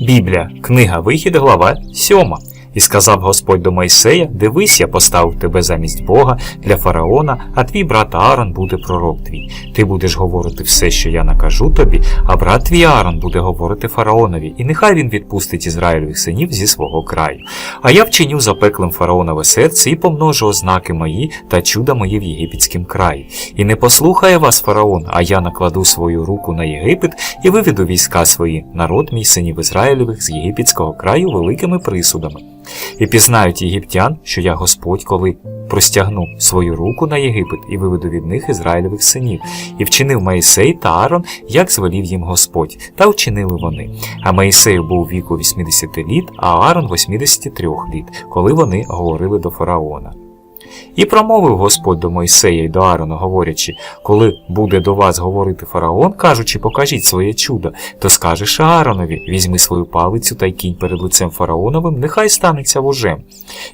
Біблія, книга Вихід, глава 7. І сказав Господь до Мойсея: Дивись, я поставив тебе замість Бога для фараона, а твій брат Аарон буде пророк твій. Ти будеш говорити все, що я накажу тобі, а брат твій Аарон буде говорити фараонові, і нехай він відпустить Ізраїльових синів зі свого краю. А я вчиню запеклим фараонове серце і помножу ознаки мої та чуда мої в єгипетськім краї. І не послухає вас фараон, а я накладу свою руку на Єгипет і виведу війська свої, народ мій синів Ізраїлевих з єгипетського краю великими присудами. І пізнають єгиптян, що я Господь, коли простягну свою руку на Єгипет і виведу від них Ізраїльових синів, і вчинив Моїсей та Аарон, як звелів їм Господь, та вчинили вони. А Моїсею був віку 80 літ, а Аарон 83 літ, коли вони говорили до фараона. І промовив Господь до Мойсея й до Аарона, говорячи, коли буде до вас говорити фараон, кажучи, покажіть своє чудо, то скажеш Ааронові, візьми свою палицю та й кінь перед лицем фараоновим, нехай станеться вожем.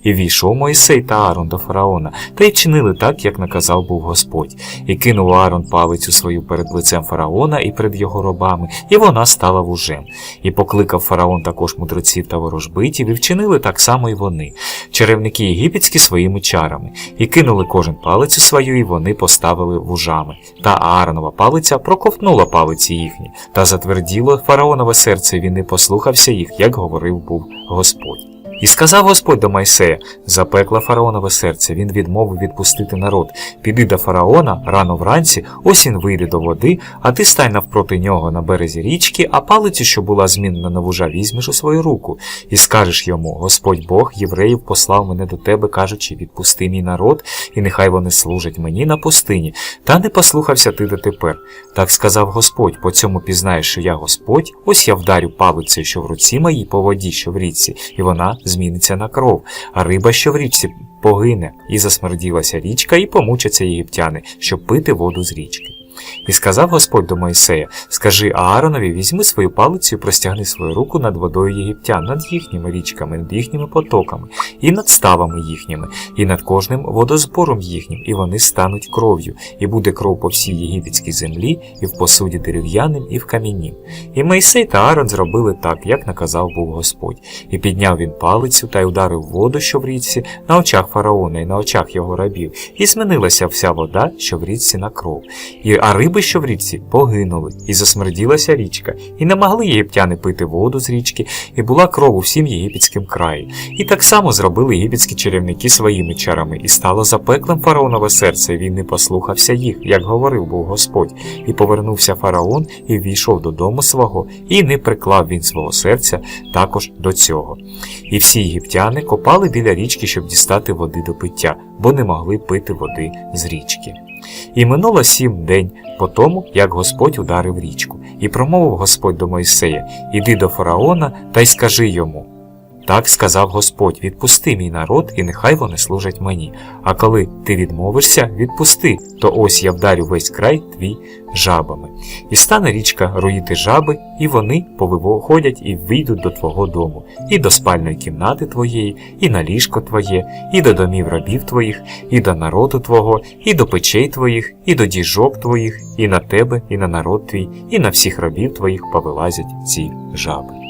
І війшов Мойсей та Аарон до фараона, та й вчинили так, як наказав був Господь. І кинув Аарон палицю свою перед лицем фараона і перед його робами, і вона стала вужем. І покликав фараон також мудреців та ворожбитів, і вчинили так само й вони, черевники єгипетські своїми чарами, і кинули кожен палицю свою, і вони поставили вужами. Та Ааронова палиця проковтнула палиці їхні, та затверділо фараонове серце, він не послухався їх, як говорив був Господь. І сказав Господь до Майсея, запекла фараонове серце, він відмовив відпустити народ. Піди до фараона рано вранці, ось він вийде до води, а ти стань навпроти нього на березі річки, а палицю, що була змінена на вужа, візьмеш у свою руку, і скажеш йому: Господь Бог євреїв послав мене до тебе, кажучи, відпусти мій народ, і нехай вони служать мені на пустині. Та не послухався ти дотепер. Так сказав Господь, по цьому пізнаєш, що я Господь, ось я вдарю палицею, що в руці моїй по воді, що в річці, і вона зміниться на кров, а риба, що в річці, погине, і засмерділася річка, і помучаться єгиптяни, щоб пити воду з річки. І сказав Господь до Моїсея: Скажи Ааронові, візьми свою палицю і простягни свою руку над водою єгиптян, над їхніми річками, над їхніми потоками, і над ставами їхніми, і над кожним водозбором їхнім, і вони стануть кров'ю, і буде кров по всій єгипетській землі, і в посуді дерев'яним, і в камінні. І Мойсей та Аарон зробили так, як наказав був Господь, і підняв він палицю та й ударив воду, що в річці, на очах фараона і на очах його рабів, і змінилася вся вода, що в річці на кров. І а риби, що в річці, погинули, і засмерділася річка, і не могли єгиптяни пити воду з річки, і була кров у всім єгипетським краї. І так само зробили єгипетські чарівники своїми чарами, і стало запеклим фараонове серце, і він не послухався їх, як говорив був Господь. І повернувся фараон і ввійшов додому свого, і не приклав він свого серця також до цього. І всі єгиптяни копали біля річки, щоб дістати води до пиття, бо не могли пити води з річки. І минуло сім день по тому, як Господь ударив річку, і промовив Господь до Мойсея: Іди до фараона та й скажи йому. Так сказав Господь: відпусти мій народ, і нехай вони служать мені. А коли ти відмовишся, відпусти, то ось я вдарю весь край твій жабами. І стане річка руїти жаби, і вони повиходять і вийдуть до твого дому, і до спальної кімнати твоєї, і на ліжко твоє, і до домів рабів твоїх, і до народу твого, і до печей твоїх, і до діжок твоїх, і на тебе, і на народ твій, і на всіх рабів твоїх повилазять ці жаби.